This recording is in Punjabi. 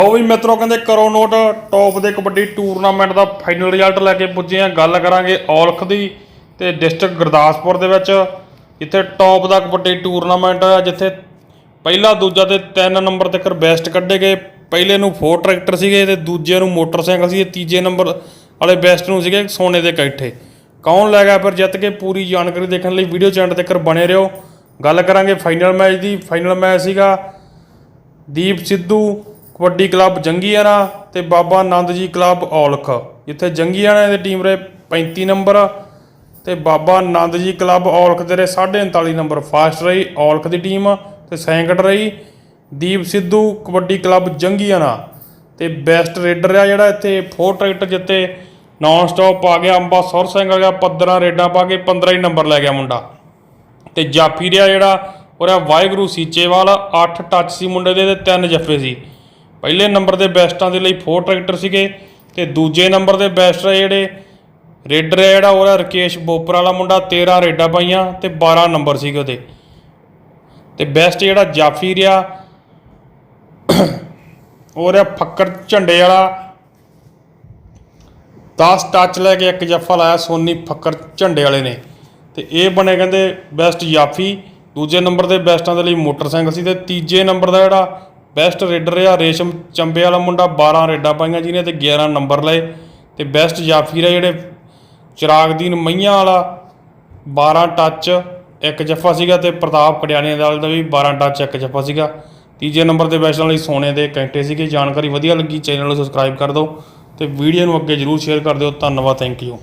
ਉਹ ਵੀ ਮਿੱਤਰੋ, ਕਹਿੰਦੇ ਕਰੋ ਨੋਟ ਟੌਪ ਦੇ ਕਬੱਡੀ ਟੂਰਨਾਮੈਂਟ ਦਾ ਫਾਈਨਲ ਰਿਜ਼ਲਟ ਲੈ ਕੇ ਪੁੱਜੇ ਆ ਗੱਲ ਕਰਾਂਗੇ ਔਲਖ ਦੀ ਤੇ ਡਿਸਟ੍ਰਿਕਟ ਗੁਰਦਾਸਪੁਰ ਦੇ ਵਿੱਚ। ਜਿੱਥੇ ਟੌਪ ਦਾ ਕਬੱਡੀ ਟੂਰਨਾਮੈਂਟ ਆ ਜਿੱਥੇ ਪਹਿਲਾ, ਦੂਜਾ ਤੇ ਤਿੰਨ ਨੰਬਰ ਤੱਕ ਬੈਸਟ ਕੱਢੇ ਗਏ। ਪਹਿਲੇ ਨੂੰ ਫੋਰ ਟਰੈਕਟਰ ਸੀਗੇ ਤੇ ਦੂਜੇ ਨੂੰ ਮੋਟਰਸਾਈਕਲ ਸੀ ਤੀਜੇ ਨੰਬਰ ਵਾਲੇ ਬੈਸਟ ਨੂੰ ਸੀਗੇ ਸੋਨੇ ਦੇ ਕੈਠੇ। ਕੌਣ ਲੈ ਗਿਆ ਫਿਰ ਜਿੱਤ ਕੇ? ਪੂਰੀ ਜਾਣਕਾਰੀ ਦੇਖਣ ਲਈ ਵੀਡੀਓ ਚੈਨਲ ਤੱਕ ਬਣੇ ਰਹੋ। ਗੱਲ ਕਰਾਂਗੇ ਫਾਈਨਲ ਮੈਚ ਦੀ। ਫਾਈਨਲ ਮੈਚ ਸੀਗਾ ਦੀਪ ਸਿੱਧੂ ਕਬੱਡੀ ਕਲੱਬ ਜੰਗੀਆਣਾ ਤੇ ਬਾਬਾ ਆਨੰਦ ਜੀ ਕਲੱਬ ਔਲਖ। ਜਿੱਥੇ ਜੰਗੀਆਣਾ ਦੀ ਟੀਮ ਰੇ 35 ਨੰਬਰ ਤੇ ਬਾਬਾ ਆਨੰਦ ਜੀ ਕਲੱਬ ਔਲਖ ਦੇ ਰੇ 39.5 ਨੰਬਰ। ਫਾਸਟ ਰਹੀ ਔਲਖ ਦੀ ਟੀਮ ਤੇ ਸੈਂਕੜ ਰਹੀ ਦੀਪ ਸਿੱਧੂ ਕਬੱਡੀ ਕਲੱਬ ਜੰਗੀਆਣਾ। ਤੇ ਬੈਸਟ ਰੇਡਰ ਆ ਜਿਹੜਾ ਇੱਥੇ ਫੋਰ ਟਰੈਕਟਰ ਜਿੱਤੇ ਨਾਨ ਸਟਾਪ ਆ ਗਿਆ ਅੰਬਾ ਸੁਰ ਸਿੰਘ ਆ ਗਿਆ, ਪੱਦਰਾਂ ਰੇਡਾਂ ਪਾ ਕੇ 15 ਹੀ ਨੰਬਰ ਲੈ ਗਿਆ ਮੁੰਡਾ। ਤੇ ਜਾਫੀ ਰਿਹਾ ਜਿਹੜਾ ਉਹਦਾ ਵਾਹਿਗੁਰੂ ਸੀਚੇਵਾਲ 8 ਟੱਚ ਸੀ ਮੁੰਡੇ ਦੇ ਤੇ 3 ਜੱਫੇ ਸੀ। ਪਹਿਲੇ ਨੰਬਰ ਦੇ ਬੈਸਟਾਂ ਦੇ ਲਈ 4 ਟਰੈਕਟਰ ਸੀਗੇ ਤੇ ਦੂਜੇ ਨੰਬਰ ਦੇ ਬੈਸਟ ਜਿਹੜੇ ਰੇਡਰ ਹੈ ਜਿਹੜਾ ਉਹਦਾ ਰਕੇਸ਼ ਬੋਪਰ ਵਾਲਾ ਮੁੰਡਾ 13 ਰੇਡਾਂ ਪਾਈਆਂ ਤੇ 12 ਨੰਬਰ ਸੀਗੇ ਉਹਦੇ। ਤੇ ਬੈਸਟ ਜਿਹੜਾ ਜਾਫੀ ਰਿਹਾ, ਉਹ ਰਿਹਾ ਫੱਕਰ ਝੰਡੇ ਵਾਲਾ। 10 ਟੱਚ ਲੈ ਕੇ ਇੱਕ ਜੱਫਾ ਲਾਇਆ ਸੋਨੀ ਫੱਕਰ ਝੰਡੇ ਵਾਲੇ ਨੇ। ਤੇ ਇਹ ਬਣੇ ਕਹਿੰਦੇ ਬੈਸਟ ਜਾਫੀ, ਦੂਜੇ ਨੰਬਰ ਦੇ ਬੈਸਟਾਂ ਦੇ ਲਈ ਮੋਟਰਸਾਈਕਲ ਸੀ ਤੇ ਤੀਜੇ ਨੰਬਰ ਦਾ ਜਿਹੜਾ ਬੈਸਟ ਰੇਡਰ ਆ, ਰੇਸ਼ਮ ਚੰਬੇ ਵਾਲਾ ਮੁੰਡਾ 12 ਰੇਡਾਂ ਪਾਈਆਂ ਜਿਹਨੇ ਤੇ 11 ਨੰਬਰ ਲਏ। ਤੇ ਬੈਸਟ ਜਾਫੀਰ ਰੇ ਜਿਹੜੇ ਚਿਰਾਗਦੀਨ ਮਈਆਂ ਵਾਲਾ 12 ਟੱਚ ਇੱਕ ਜੱਫਾ ਸੀਗਾ ਤੇ ਪ੍ਰਤਾਪ ਕੜਿਆਣੇ ਦਾ ਦਾ ਵੀ 12 ਟੱਚ ਇੱਕ ਜੱਫਾ ਸੀਗਾ। ਤੀਜੇ ਨੰਬਰ ਤੇ ਬੈਸਟ ਲਈ ਸੋਨੇ ਦੇ ਕੈਂਟੇ ਸੀਗੇ। ਜਾਣਕਾਰੀ ਵਧੀਆ ਲੱਗੀ, ਚੈਨਲ ਨੂੰ ਸਬਸਕ੍ਰਾਈਬ ਕਰ ਦਿਓ ਤੇ ਵੀਡੀਓ ਨੂੰ ਅੱਗੇ ਜਰੂਰ ਸ਼ੇਅਰ ਕਰ ਦਿਓ। ਧੰਨਵਾਦ ਥੈਂਕ ਯੂ